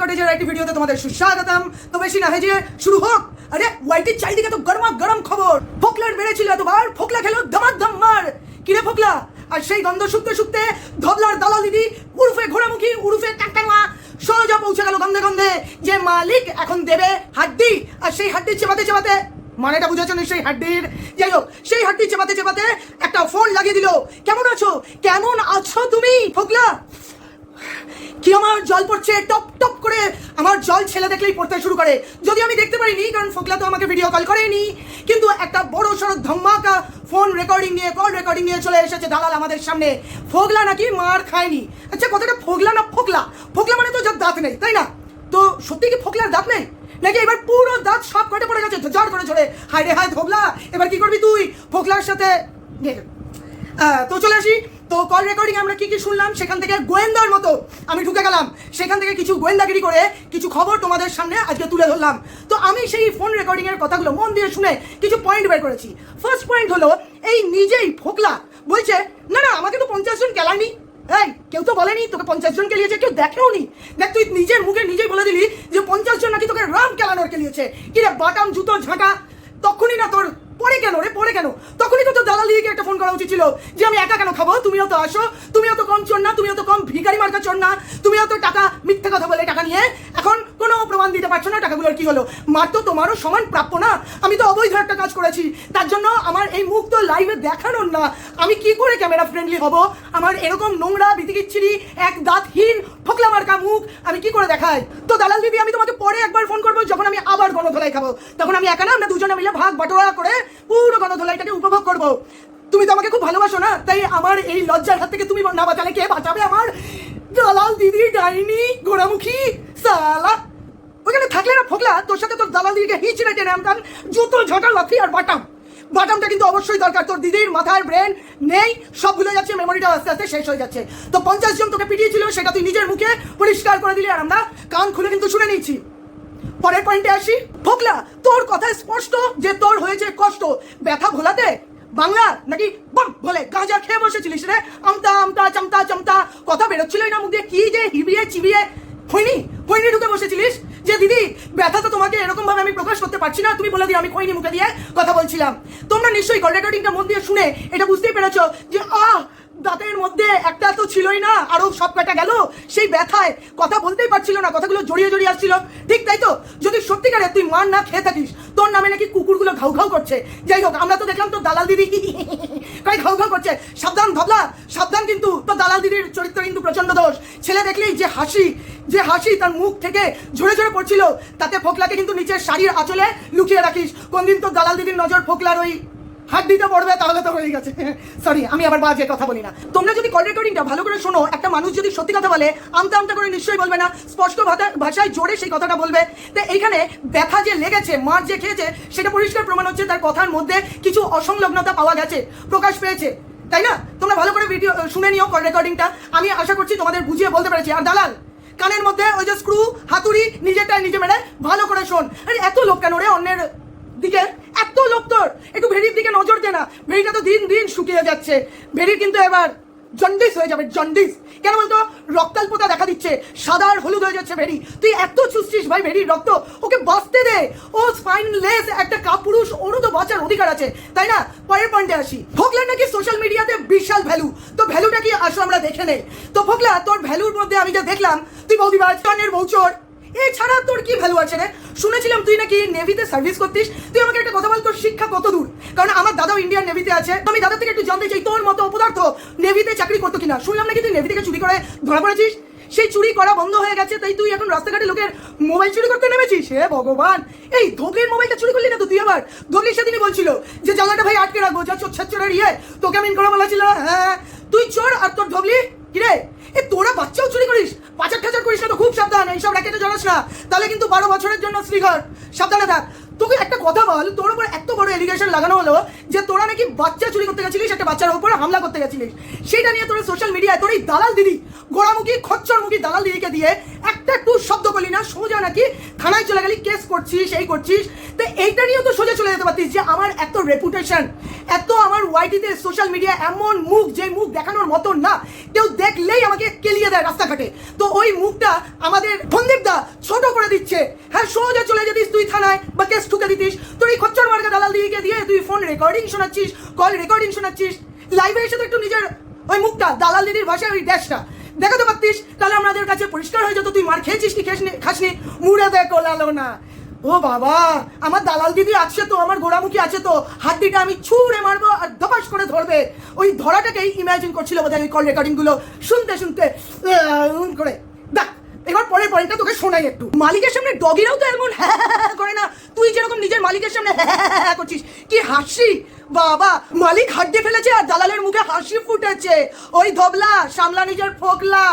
কটেজের একটি ভিডিওতে তোমাদের সুস্বাগতম। তো বেশি না হেজে শুরু হোক। আরে, ওয়াইটির চারিদিকে তো গরমা গরম খবর। ফোকলার বেড়েছিল এতবার, ফোকলা খেলো দামার দাম্মার কিরে ফোকলা? আর সেই গন্ধ শুকতে শুকতে ধবলার দালাল দিদি উরুফে ঘোড়ামুখী, উরুফে টাকটানোয়া সোজা পৌঁছে গেল গন্ধে গন্ধে। যে মালিক এখন দেবে হাড্ডি। আর সেই হাড্ডি চেপাতে চেপাতে, মানেটা বুঝেছ নিশ্চয়ই হাড্ডির? যাই হোক, সেই হাড্ডি চেপাতে চেপাতে একটা ফোন লাগিয়ে দিল। কেমন আছো? কেমন আছো তুমি, ফোকলা? কি আমার জল পড়ছে? টপ টপ করে আমার জল ছেলে দেখলেই পড়তে শুরু করে। যদি আমি দেখতে পারিনি, কারণ ফোকলা তো আমাকে ভিডিও কল করেনি। কিন্তু একটা বড় সড়ো ধম্মাকা ফোন রেকর্ডিং নিয়ে কল রেকর্ডিং নিয়ে চলে এসেছে দালাল আমাদের সামনে। ফোগলা নাকি মার খায়নি? আচ্ছা কথাটা ফোগলা না ফোকলা? ফোকলা মানে তো যার দাঁত নেই, তাই না? তো সত্যি কি ফোকলার দাঁত নেই? নাকি এবার পুরো দাঁত সব কটে পড়ে গেছে? ঝড় করে ঝরে। হায় রে হায় ফোকলা, এবার কি করবি তুই? ফোকলার সাথে তো চলে আসি। তো কল রেকর্ডিং আমরা কি কি শুনলাম? সেখান থেকে গোয়েন্দার মতো আমি ঢুকে গেলাম। সেখান থেকে কিছু গোয়েন্দাগিরি করে কিছু খবর তোমাদের সামনে আজকে তুলে ধরলাম। তো আমি সেই ফোন রেকর্ডিং এর কথাগুলো মন দিয়ে শুনে কিছু পয়েন্ট বের করেছি। ফার্স্ট পয়েন্ট হলো, এই নিজেই ফোকলা বলছে, না না, আমাকে তো পঞ্চাশ জন কেলানি এই, কেউ তো বলেনি, তোকে পঞ্চাশ জন কেলিয়েছে, কেউ দেখেও নি দেখ, তুই নিজের মুখে নিজেই বলে দিলি যে পঞ্চাশ জন নাকি তোকে রাম কেলানোর কেলিয়েছে। কি রে, বাটাম, জুতো ঝাঁটা তখনই না তোর পরে কেন রে? পরে কেন? তখনই তো তোর দালাল দিদিকে একটা ফোন করা উচিত ছিল যে আমি একা কেন খাব? তুমিও তো আসো। তুমিও তো কম চোর না, তুমিও তো কম ভিখারি মার্কা চোর না। তুমিও তো টাকা, মিথ্যে কথা বলে টাকা নিয়ে এখন কোনো প্রমাণ দিতে পারছ না টাকাগুলোর কি হলো? মার তো তোমারও সমান প্রাপ্য না। আমি তো অবৈধ একটা কাজ করেছি। তার জন্য আমার এই মুখ তো লাইভে দেখানোর না। আমি কি করে ক্যামেরা ফ্রেন্ডলি হব? আমার এরকম নোংরা, বিতিকিচ্ছিরি, এক দাঁতহীন ফোকলা মার্কা মুখ আমি কি করে দেখাই? তো দালাল দিদি, আমি তোমাকে পরে একবার ফোন করব যখন আমি আবার গণধোলাই খাব। তখন আমি একা না, আমরা দুজনে মিলে ভাগ বাটোয়ারা করে পুরো গণধোলাইটাকে উপভোগ করব। তুমি তো আমাকে খুব ভালোবাসো না? তাই আমার এই লজ্জার হাত থেকে তুমি না বাঁচালে কে বাঁচাবে আমার? দালাল দিদি, ডাইনি, ঘোড়ামুখী, সালা। ওখানে থাকলে না ফোকলা, তোর সাথে তোর দালাল দিদিকে হিচড়ে টেনে আনতাম। জুতো, ঝাঁটা, লাথি আর বাটাম। বাটামটা কিন্তু অবশ্যই দরকার। তোর দিদির মাথার ব্রেন নেই, সব ভুলে যাচ্ছে, মেমোরিটা আস্তে আস্তে শেষ হয়ে যাচ্ছে। তো পঞ্চাশ জন তোকে পিটিয়েছিল, সেটা তুই নিজের মুখে পরিষ্কার করে দিলি, আর আমরা কান খুলে কিন্তু শুনে নিচ্ছি পরের পয়েন্টে আসি। ফোকলা তোর কথা স্পষ্ট যে তোর হয়েছে কষ্ট। ব্যথা ভোলাতে বাংলা নাকি বম বলে, গাঁজা খেয়ে বসেছিলিস রে? আমতা আমতা, চামতা চামতা। কথা বেরোচ্ছিলই না মুখ দিয়ে কি যে হিবিয়ে চিবিয়ে। হয়নি হয়নি ঢুকে বসেছিলিস? যে দিদি, ব্যথা তো তোমাকে এরকম ভাবে আমি প্রকাশ করতে পারছি না, তুমি বলে দিও, আমি খৈনি মুখে দিয়ে কথা বলছিলাম। তোমরা নিশ্চয়ই কল রেকর্ডিংটা মন দিয়ে শুনে এটা বুঝতেই পেরেছ যে, আহ দাঁতের মধ্যে একটা তো ছিলই না, আরও সব কাটা গেল? সেই ব্যথায় কথা বলতেই পারছিল না, কথাগুলো জড়িয়ে জড়িয়ে আসছিল। ঠিক তাই তো, যদি সত্যিকারে তুই মার না খেয়ে থাকিস, তোর নামে নাকি কুকুরগুলো ঘাউ ঘাউ করছে। যাই হোক, আমরা তো দেখলাম তোর দালাল দিদি কই ঘাউ ঘাউ করছে। সাবধান ধবলা, সাবধান কিন্তু, তোর দালাল দিদির চরিত্র কিন্তু প্রচণ্ড দোষ। ছেলে দেখলেই যে হাসি যে হাসি তার মুখ থেকে ঝরে ঝরে পড়ছিল, তাতে ফোকলাকে কিন্তু নিচের শাড়ির আঁচলে লুকিয়ে রাখিস। কোনদিন তোর দালাল দিদির নজর ফোকলার ওই হাত দিতে পড়বে তাহলে তো হয়ে গেছে। সরি আমি আবার বাজে কথা বলি না। তোমরা যদি কল রেকর্ডিংটা ভালো করে শোনো, একটা মানুষ যদি সত্যি কথা বলে, আমতা আমতা করে নিশ্চয়ই বলবে না, স্পষ্ট ভাষা- ভাষায় জোরে সেই কথাটা বলবে। তো এইখানে ব্যথা যে লেগেছে, মার যে খেয়েছে, সেটা পরিষ্কার প্রমাণ হচ্ছে তার কথার মধ্যে কিছু অসংলগ্নতা পাওয়া গেছে, প্রকাশ পেয়েছে। তাই না? তোমরা ভালো করে ভিডিও শুনে নিও কল রেকর্ডিংটা আমি আশা করছি তোমাদের বুঝিয়ে বলতে পেরেছি। আর দালাল, কানের মধ্যে ওই যে স্ক্রু হাতুড়ি নিজেরটা নিজে মেরে ভালো করে শোন। আরে, এত লোক কেন রে অন্যের দিকে এত লোক তোর, একটু ভেড়ির দিকে নজর দে না। ভেড়িটা তো দিন দিন শুকিয়ে যাচ্ছে। ভেড়ির কিন্তু এবার জন্ডিস হয়ে যাবে, জন্ডিস। কেন বলতো? রক্তাল্পতা দেখা দিচ্ছে, সাদা আর হলুদ হয়ে যাচ্ছে ভেড়ি। তুই এত চুষছিস ভাই ভেড়ির রক্ত, ওকে বাঁচতে দে। ও স্পাইনলেস একটা কাপুরুষ ওরও তো বাঁচার অধিকার আছে। তাই না? পরের পয়েন্টে আসি। ফোকলা নাকি সোশ্যাল মিডিয়াতে বিশাল ভ্যালু। তো ভ্যালুটা কি? আসো আমরা দেখে নেই। তো ফোকলা, তোর ভ্যালুর মধ্যে আমি যা দেখলাম, তুই বৌদিবাজ কানের বৌচর এছাড়া তোর কি ভ্যালু আছে রে? শুনেছিলাম তুই নাকি নেভিতে সার্ভিস করতিস। তুই আমাকে একটা কথা বল, তোর শিক্ষা কত দূর? কারণ আমার দাদাও ইন্ডিয়ান নেভিতে আছে। আমি দাদা থেকে একটু জানতে চাই, তোর মতো অপদার্থ নেভিতে চাকরি করতো কিনা? শুনলাম নাকি তুই নেভি থেকে চুরি করে ধরা পড়েছিস? সেই চুরি করা বন্ধ হয়ে গেছে, তাই তুই এখন রাস্তাঘাটে লোকের মোবাইল চুরি করতে নেমেছিস? হে ভগবান! এই ধোগলির মোবাইলটা চুরি করলি না তো তুই আবার? ধোগলি সেদিনই বলছিল যে, জানলাটা ভাই আটকে রাখব, যা চোর চোরের ইয়ে তোকে আমি করা বলা ছিল হ্যাঁ। তুই চোর আর তোর ধোগলি কিরে এ, তোরা বাচ্চাও চুরি করিস? পাচার টাচার করিস না তো, খুব সাবধান, এইসব র্যাকেটে জড়াস না। তাহলে কিন্তু বারো বছরের জন্য শ্রীঘর। সাবধানে থাক। তোকে একটা কথা বল, তোর উপর এত বড় এলিগেশন লাগানো হলো যে তোরা নাকি বাচ্চা চুরি করতে গেছিলিস, একটা বাচ্চার উপর হামলা করতে গেছিলিস। সেটা নিয়ে তোরা সোশ্যাল মিডিয়ায় তোর এই দালাল দিদি, গোড়ামুখী, খচ্চরমুখী দালাল দিদিকে দিয়ে একটা একটু শব্দ বলি না, সোজা নাকি থানায় চলে গেলি কেস করছিস, এই করছিস। তো এইটা নিয়েও তো সোজা চলে যেতে পারতিস যে আমার এত রেপুটেশন এত আমার ওয়াইটিতে সোশ্যাল মিডিয়া এমন মুখ যে মুখ দেখানোর মতো না। কেউ দেখলেই আমাকে কেলিয়ে দেয় রাস্তাঘাটে। তো ওই মুখটা আমাদের সন্দীপদা ছোট করে দিচ্ছে। হ্যাঁ সোজা চলে যেতিস তুই থানায় বা কেস ঠুকে দিতিস। তোর এই খচ্চর মার্কা দালাল দিয়ে দিয়ে তুই ফোন রেকর্ডিং শোনাচ্ছিস কল রেকর্ডিং শোনাচ্ছিস। লাইভে এসে তো একটু নিজের ওই মুখটা, দালাল দিদির ভাষায় ওই ড্যাশটা দেখাতে পারতিস? তাহলে আমাদের কাছে পরিষ্কার হয়ে যেত। তুই মার খেয়েছিস কি খেসনি খাসনি? মুড়ে দেখো লালো না। ও বাবা, আমার দালাল দিদি আছে তো, আমার গোড়ামুখী আছে তো, হাড্ডিটা আমি ছুঁড়ে মারবো আর ধপাস করে ধরবে। ওই ধরাটাকেই ইমাজিন করছিল বোধহয় ওই কল রেকর্ডিংগুলো শুনতে শুনতে করে। দেখ, এবার পরের পয়েন্টটা তোকে শোনাই একটু। মালিকের সামনে ডগিরাও তো এমন হ্যাঁ হ্যাঁ হ্যাঁ করে না। তুই যেরকম নিজের মালিকের সামনে হ্যাঁ হ্যাঁ হ্যাঁ হ্যাঁ করছিস, কি হাসি। বাবা, মালিক হাড্ডি ফেলেছে আর দালালের মুখে হাসি ফুটেছে। ওই ধবলা, সামলা নিজের ফোকলা,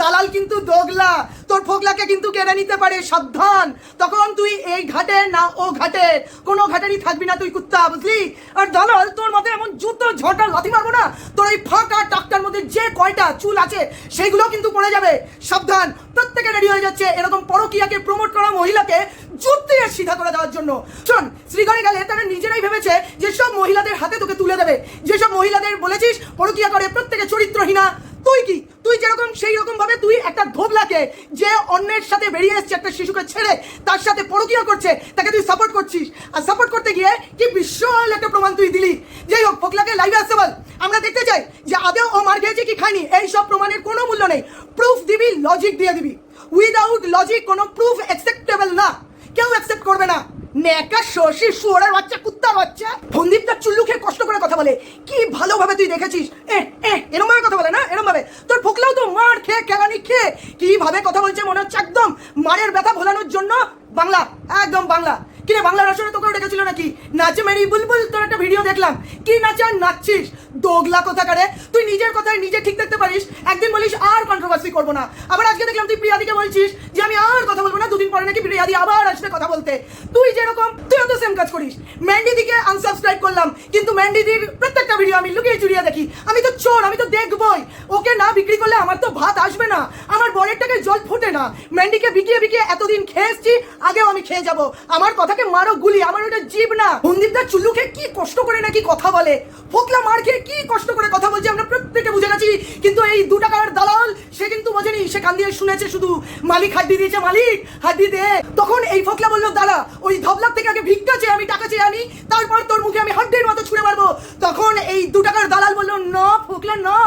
দালাল কিন্তু দোগলা। তোর ফোকলাকে কিন্তু কেড়ে নিতে পারে, সাবধান। তখন তুই এই ঘাটে না ও ঘাটে, কোনো ঘাটেরই থাকবি না তুই কুত্তা, বুঝলি? আর দালাল, তোর মধ্যে এমন জুতো ঝটা লাথি মারবো না। তোর এই ফাঁকা টাকটার মধ্যে যে কয়টা চুল আছে সেগুলো কিন্তু পড়ে যাবে। সাবধান, প্রত্যেকে রেডি হয়ে যাচ্ছে। এরকম পরকিয়াকে প্রমোট করা মহিলাকে দিয়ে সিধা করে দেওয়ার জন্য। শোন, শ্রীগড়ে গেলে তারা নিজেরাই ভেবেছে যে সব মহিলাদের হাতে তোকে তুলে দেবে। যেসব মহিলাদের বলেছিস পরকিয়া করে প্রত্যেকে চরিত্রহীনা, তুই কি? তুই যেরকম সেই রকম ভাবে তুই একটা ধোবলাকে যে অন্যের সাথে বেরিয়ে এসছে একটা শিশুকে ছেড়ে, তার সাথে পরকিয়া করছে, তাকে তুই সাপোর্ট করছিস। আর সাপোর্ট করতে গিয়ে কি বিশাল একটা প্রমাণ তুই দিলি। যাই হোক, ফোকলাকে লাইভে আসতে বল। আমরা দেখতে চাই যে আদেও ও মার খেয়েছে কি খায়নি। এই সব প্রমাণের কোনো মূল্য নেই। প্রুফ দিবি লজিক দিয়ে দিবি। উইদাউট লজিক কোনো প্রুফ অ্যাকসেপ্টেবল না। কেউ অ্যাকসেপ্ট করবে না। নেকা শশী, শুয়ারের বাচ্চা কুত্তার বাচ্চা। ফন্দীপ তার চুল্লু খেয়ে কষ্ট করে কথা বলে। কি ভালোভাবে তুই দেখেছিস? এ এ এরম ভাবে কথা বলে না? এরম ভাবে তোর ফোকলাও তো মার খেয়ে কেলানি খেয়ে। কি ভাবে কথা বলছে মনে হচ্ছে একদম মারের ব্যথা ভোলানোর জন্য বাংলা, একদম বাংলা। কিরে, বাংলা রসনে তোকেও ডেকেছিল নাকি? নাচে মেরি বুলবুল, তোর একটা ভিডিও দেখলাম। কি নাচে আর নাচছিস? দোগলা কোথাকারে? তুই নিজের কথায় নিজে ঠিক দেখতে পারিস। একদিন বলিস, আর কন্ট্রোভার্সি করব না। আবার আজকে দেখলাম তুই প্রিয়াদিকে বলছিস যে, আমি আর কথা বলব না। দুদিন পরে নাকি প্রিয়াদি আবার আসবে কথা বলতে। তুই যেরকম তুইও তো সেম কাজ করিস। ম্যান্ডি দিকে আনসাবস্ক্রাইব করলাম, কিন্তু ম্যান্ডিদির প্রত্যেকটা ভিডিও আমি লুকিয়ে চুরিয়ে দেখি। আমি তো চোর, আমি তো দেখবই। ওকে না বিক্রি করলে আমার তো ভাত আসবে না। আমার বরের টাকে জল ফোটে না। ম্যান্ডিকে বিকিয়ে বিকিয়ে এতদিন খেয়ে আগেও আমি খেয়ে যাব। আমার কথাকে মারো গুলি, আমার ওটা জীব না। মন্দিরদার চুল্লু খেয়ে কি কষ্ট করে নাকি কথা বলে। ফোকলা মার খেয়ে কি কষ্ট করে কথা বলছে আমরা প্রত্যেকে বুঝে গেছি, কিন্তু এই দু টাকার দালাল, সে কিন্তু বোঝেনি, সে কান দিয়ে শুনেছে শুধু, মালিক হাড্ডি দিয়েছে মালিক হাড্ডি দে। তখন এই ফোকলা বলল, দাঁড়া, ওই ধবলার থেকে আগে ভিক্ষা চেয়ে আমি টাকা চেয়ে আনি, তারপর তোর মুখে আমি হাড্ডির মতো ছুঁড়ে মারবো। তখন এই দু টাকার দালাল বলল, না, ফোকলা, না,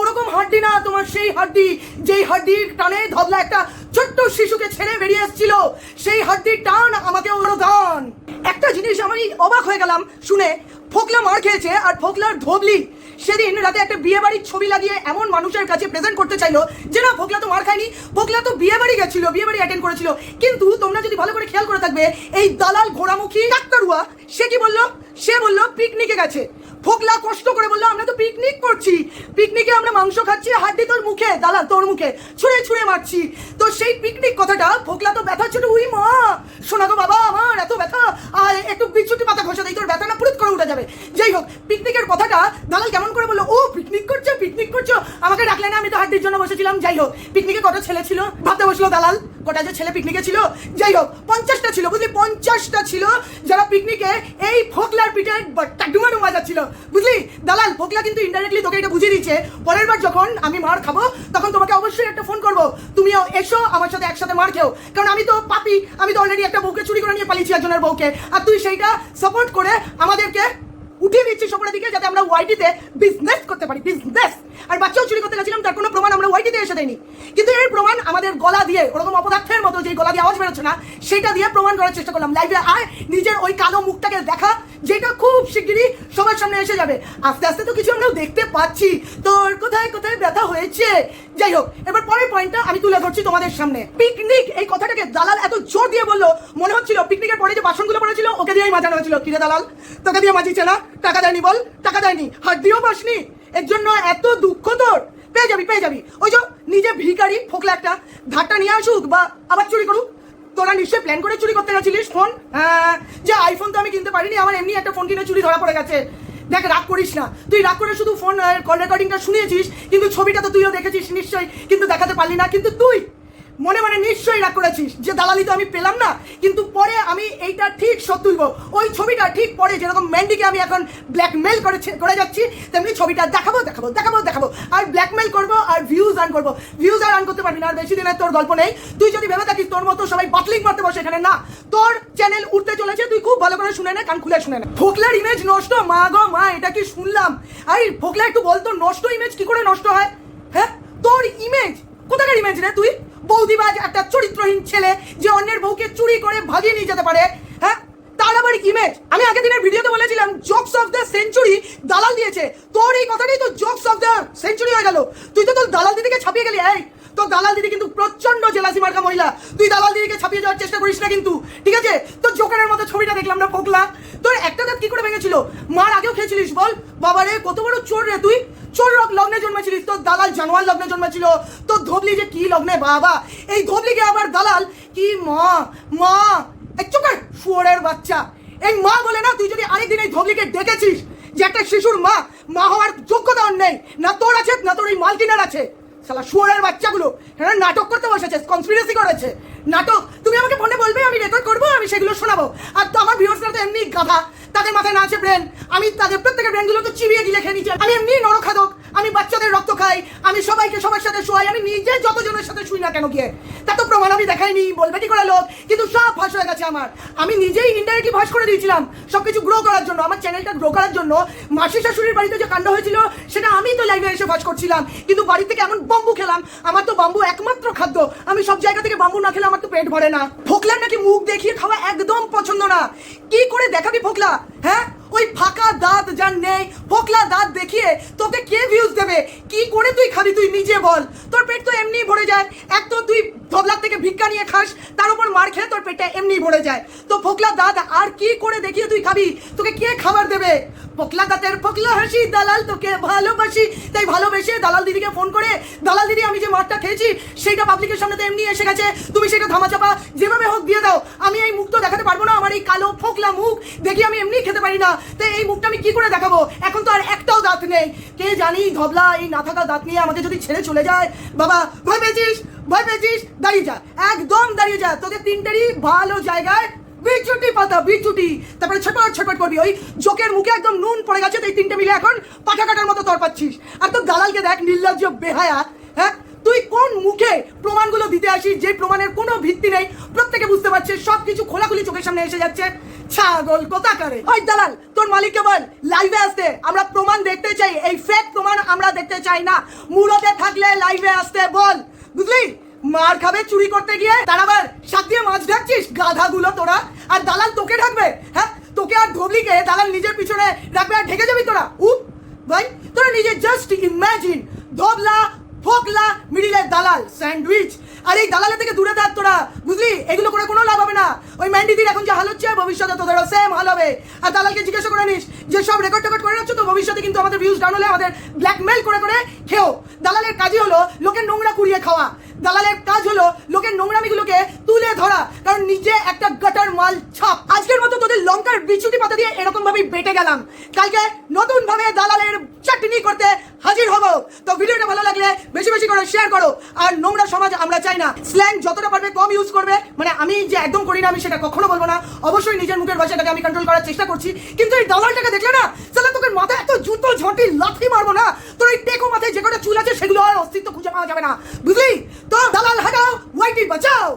ওরকম হাড্ডি না, তোমার সেই হাড্ডি, যেই হাড্ডির টানে ধবলা একটা ছোট্ট শিশুকে ছেড়ে বেরিয়ে এসেছিল সেই হাড্ডির টান আমাকে ওর দান একটা জিনিস আমি অবাক হয়ে গেলাম, শুনে ফোকলা মার খেয়েছে আর ফোকলার ধোবলি সেদিন রাতে একটা বিয়ে বাড়ির ছবি লাগিয়ে এমন মানুষের কাছে প্রেজেন্ট করতে চাইলো যে, না, ফোকলা তো মার খায়নি। ফোকলা তো বিয়ে বাড়ি গেছিল বিয়ে বাড়ি অ্যাটেন্ড করেছিল। কিন্তু তোমরা যদি ভালো করে খেয়াল করে থাকবে, এই দালাল ঘোড়ামুখী ডাক্তারুয়া, সে কি বলল? সে বলল, পিকনিকে গেছে। ফোকলা কষ্ট করে বলল, আমরা তো পিকনিক করছি। পিকনিকে আমরা মাংস খাচ্ছি, হাড্ডি তোর মুখে, দালাল তোর মুখে। ছুঁড়ে ছুঁড়ে মারছি। তো সেই পিকনিক কথাটা ফোকলা তো ব্যথা ছোট, উই মা, শোনা গো বাবা, আমার এত ব্যথা। আর একটু বিচ্ছুটি পাতা ঘষে দেয় তোর ব্যথা না পুরুত করে উঠে যাবে। যাই হোক পিকনিকের কথাটা দালাল কেমন করে বলল, ও পিকনিক করছ পিকনিক করছ? আমাকে ডাকলে না, আমি তো হাড্ডির জন্য বসেছিলাম। যাই হোক পিকনিকে কটা ছেলে ছিল? ভাবতে বসল দালাল, কটা যে ছেলে পিকনিকে ছিল? যাই হোক, পঞ্চাশটা ছিল, বুঝলি? পঞ্চাশটা ছিল যারা পিকনিকে এই ফোকলার পিঠে ডুমাডু বাজাচ্ছিল। বুঝলি? দালাল ফোকলা কিন্তু ইনডাইরেক্টলি তোকে এটা বুঝিয়ে দিচ্ছে পরের বার যখন আমি মার খাব, তখন তোমাকে অবশ্যই একটা ফোন করব। তুমিও এসো, আমার সাথে একসাথে মার খেও। কারণ আমি তো পাপি, আমি তো অলরেডি একটা বউকে চুরি করে নিয়ে পালিয়েছি একজনের বউকে। আর তুই সেইটা সাপোর্ট করে আমাদেরকে উঠিয়ে দিচ্ছিস সকলের দিকে যাতে আমরা ওয়াইটিতে বিজনেস করতে পারি বিজনেস আর বাচ্চাও চুরি করতে গেছিলাম, তার কোনো প্রমাণ আমরা ওয়াইটিতে এসে দেয়নি কিন্তু এর প্রমাণ আমাদের গলা দিয়ে, ওরকম অপদার্থের মতো যে গলা দিয়ে আওয়াজ বেরোচ্ছে না, সেটা দিয়ে প্রমাণ করার চেষ্টা করলাম। লাইভে আয়, নিজের ওই কালো মুখটাকে দেখা, যেটা খুব শিগগিরই সবার সামনে এসে যাবে। আস্তে আস্তে তো কিছু আমরা দেখতে পাচ্ছি। তোর কোথায় কোথায় ব্যথা হয়েছে? যাই হোক, এবার পরের পয়েন্টটা আমি তুলে ধরছি তোমাদের সামনে। পিকনিক, এই কথাটাকে দালাল এত জোর দিয়ে বলল, মনে হচ্ছিল পিকনিকের পরে যে বাসনগুলো পড়েছিল, ওকে দিয়েই মাজানো হয়েছিল। কিরে দালাল, তোকে দিয়ে মাজিছে না? টাকা দেয়নি বল, টাকা দেয়নি। হাত দিয়েও পাসনি এর জন্য এত দুঃখ তোর। পেয়ে যাবি পেয়ে যাবি। ওই যে নিজে ভিকারি ফোকলা একটা ধারটা নিয়ে আসুক বা আবার চুরি করুক। তোরা নিশ্চয়ই প্ল্যান করে চুরি করতে গেছিলিস ফোন? হ্যাঁ যে আইফোন তো আমি কিনতে পারিনি, আমার এমনি একটা ফোন কিনে চুরি ধরা পড়ে গেছে। দেখ, রাগ করিস না। তুই রাগ করে শুধু ফোন কল রেকর্ডিংটা শুনিয়েছিস, কিন্তু ছবিটা তো তুইও দেখেছিস নিশ্চয়ই, কিন্তু দেখাতে পারলি না। কিন্তু তুই মনে মনে নিশ্চয়ই রাগ করেছিস যে দালালি তো আমি পেলাম না, কিন্তু পরে আমি এইটা ঠিক শোধ তুলবো। ওই ছবিটা ঠিক পরে যেরকম ম্যান্ডিকে আমি এখন ব্ল্যাকমেল করে করে যাচ্ছি, তেমনি ছবিটা দেখাবো দেখাবো দেখাবো দেখাবো। আর ব্ল্যাকমেল করব আর ভিউজ আর্ন করব। ভিউজ আর আর্ন করতে পারবি না, আর বেশি দিনের তোর গল্প নেই। তুই যদি ভেবে থাকিস তোর মতো সবাই বাটলিং করতে বসে এখানে, না, তোর চ্যানেল উঠতে চলেছে, তুই খুব ভালো করে শুনে নে, কান খুলে শুনে নে। ফোকলার ইমেজ নষ্ট, মা গো, মা, এটা কি শুনলাম? আরে ফোকলা একটু বলতো নষ্ট ইমেজ কি করে নষ্ট হয়? হ্যাঁ তোর ইমেজ কোথাকার ইমেজ রে তুই? বৌদিবাজ একটা চরিত্রহীন ছেলে যে অন্যের বউকে চুরি করে ভাগিয়ে নিয়ে যেতে পারে হ্যাঁ? তার আবার ইমেজ আমি আগের দিনের ভিডিওতে বলেছিলাম জোকস অফ দ্য সেঞ্চুরি দালাল দিয়েছে। তোর এই কথাটাই তো জোকস অফ দ্য সেঞ্চুরি হয়ে গেল। তুই তো তোর দালাল দিদিকে ছাপিয়ে গেলি, এই! তোর দালাল দিদি কিন্তু প্রচণ্ড জেলাসি মার্কা মহিলা। তুই দালাল দিদিকে ছাপিয়ে যাওয়ার চেষ্টা করিস না কিন্তু, ঠিক আছে? তোর জোকারের মতো ছবিটা দেখলাম না পোকলা তোর একটা দাঁত কি করে ভেঙেছিল? মার আগেও খেয়েছিলিস, বল? বাবা রে কত বড় চোর রে তুই! চোর লগ্নে জন্মেছিলিস তোর দালাল জানোয়ার লগ্নে জন্মেছিল, তোর ধবলি যে কি লগ্নে, বাবা? এই ধবলিকে আবার দালাল? কি মা? মা? চোখের শুয়োরের বাচ্চা। এই মা বলে না, তুই যদি আরেকদিন এই ধবলিকে ডেকেছিস যে একটা শিশুর মা মা হওয়ার যোগ্যতা ওর নেই, না তোর আছে, না তোর এই মালকিনার আছে। শালা শুয়োরের বাচ্চাগুলো হ্যাঁ নাটক করতে বসেছে কনস্পিরেসি করেছে। নাটক, তুমি আমাকে ফোনে বলবে আমি রেকর্ড করব, আমি সেগুলো শোনাবো। আর তো আমার ভিউয়ার্সরা তো এমনি গাধা, তাদের মাথায় না আছে ব্রেন আমি তাদের প্রত্যেকের ব্রেনগুলোকে চিবিয়ে গিলে খেয়ে নিচ্ছি আমি এমনি নরখাদক। আমি বাচ্চাদের রক্ত খাই, আমি সবাইকে সবার সাথে শোয়াই, আমি নিজে যতজনের সাথে শুই না কেন গিয়ে? তা তো প্রমাণ আমি দেখাইনি বলবে কি করে লোক? কিন্তু সব ফাঁস হয়ে গেছে আমার। আমি নিজেই ইন্ডাইরেক্টলি ফাঁস করে দিয়েছিলাম সব কিছু গ্রো করার জন্য, আমার চ্যানেলটা গ্রো করার জন্য। মাসি শাশুড়ির বাড়িতে যে কাণ্ড হয়েছিল, সেটা আমি তো লাইভে এসে ফাঁস করছিলাম। কিন্তু বাড়ি থেকে এমন বাম্বু খেলাম, আমার তো বাম্বু একমাত্র খাদ্য। আমি সব জায়গা থেকে বাম্বু না খেলে আমার তো পেট ভরে না। ফোকলার নাকি মুখ দেখিয়ে খাওয়া একদম পছন্দ না। কি করে দেখাবি ফোকলা হ্যাঁ? ওই ফাঁকা নেই। ফোকলা দাঁত দেখিয়ে তোকে কে ভিউজ দেবে? কি করে তুই খাবি তুই নিজে বল। তোর পেট তো এমনি ভরে যায়। এক তো তুই ধবলার থেকে ভিক্ষা নিয়ে খাস, তার উপর মার খেয়ে তোর পেটটা এমনি ভরে যায়। তো ফোকলা দাঁত আর কি করে দেখিয়ে তুই খাবি? তোকে কে খাবার দেবে? ফোকলা দাঁতের ফোকলা হাসি, দালাল তোকে ভালোবাসি। তাই ভালোবেসে দালাল দিদিকে ফোন করে, দালাল দিদি, আমি যে মারটা খেয়েছি, সেইটা পাবলিকের সামনে তো এমনি এসে গেছে। তুমি সেটা ধামাচাপা যেভাবে হোক দিয়ে দাও আমি এই মুখ তো দেখাতে পারব না আমার এই কালো ফোকলা মুখ দেখি আমি এমনি খেতে পারি না। তো এই মুখটা আমি কি করে দেখাবো? এখন তো আর একটাও দাঁত নেই। কে জানি ধবলা, এই না থাকা দাঁত নিয়ে আমাকে যদি ছেড়ে চলে যায়, বাবা, ভয় পেয়েছিস? ভয় পেয়েছিস? দাঁড়িয়ে যা। একদম দাঁড়িয়ে যা। তোদের তিনটেরই ভালো জায়গায় বিচুটি পাতা, বিচুটি। তারপরে ছটপট ছটপট করবি। ওই জোকের মুখে একদম নুন পড়ে গেছে এই তিনটে মিলে এখন পাকা কাটার মতো তর পাচ্ছিস। আর তোর দালালকে দেখ, নির্লজ্জ বেহায়া। হ্যাঁ? তুই কোন মুখে প্রমাণগুলো দিতে আসিস যে প্রমাণের কোনো ভিত্তি নেই। প্রত্যেকে বুঝতে পারছে সব কিছু খোলাখুলি চোখের সামনে এসে যাচ্ছে। ছাগল কোথাকারে? ওই দালাল, তোর মালিককে বল লাইভে আসতে। আমরা প্রমাণ দেখতে চাই, এই ফেক প্রমাণ আমরা দেখতে চাই না। মুরতে থাকলে লাইভে আসতে, বল। বুঝলি? মার খাবে চুরি করতে গিয়ে, তার আবার সাত দিয়ে মাছ ডাকছিস গাধাগুলো তোরা। আর দালাল তোকে ঢাকবে হ্যাঁ? তোকে আর ধবলিকে দালাল নিজের পিছনে রাখবে আর ঢেকে যাবি তোরা। উপ ভাই, তোরা নিজে জাস্ট ইমাজিন ধবলা ফোকলা মিডিলের দালাল, স্যান্ডউইচ। আর এই দালালের থেকে দূরে থাক তোরা। বুঝলি? এগুলো করে কোনো লাভ হবে না। ওই ম্যান্ডিদির এখন যে হাল হচ্ছে, ভবিষ্যতে তোদেরও সেম হাল হবে। আর দালালকে জিজ্ঞাসা করে নিস যে, সব রেকর্ড টেকর্ড করে রাখছো তো? ভবিষ্যতে কিন্তু আমাদের ভিউজ ডাউন হলে আমাদের ব্ল্যাকমেল করে করে খেও। দালালের কাজই হলো লোকের নোংরা কুড়িয়ে খাওয়া। দালালের কাজ হলো লোকের নোংরামিগুলোকে তুলে ধরা। কারণ নিজে একটা গাটার মাল ছাপ। আজকের মতো তোদের লঙ্কার বিচুটি পাতা দিয়ে এরকম ভাবেই বেটে গেলাম। কালকে নতুন ভাবে দালালের চাটনি করতে হাজির হব। তো ভিডিওটা ভালো লাগলে বেশি বেশি করে শেয়ার করো। আর নোংরা সমাজ আমরা চাই না। স্ল্যাং যতটা পারবে কম ইউজ করবে। মানে আমি যে একদম করি না, আমি সেটা কখনো বলব না। অবশ্যই নিজের মুখের ভাষাটাকে আমি কন্ট্রোল করার চেষ্টা করছি। কিন্তু এই দালালটাকে দেখলে না তাহলে তোকে মাথায় এত জুতো, ঝটি, লাথি মারবো না। তোর এই টেকো মাথায় যে কটা চুল আছে, সেগুলো আর অস্তিত্ব খুঁজে পাওয়া যাবে না। বুঝলি? তো দালাল হাটাও ওয়াইটি বাঁচাও!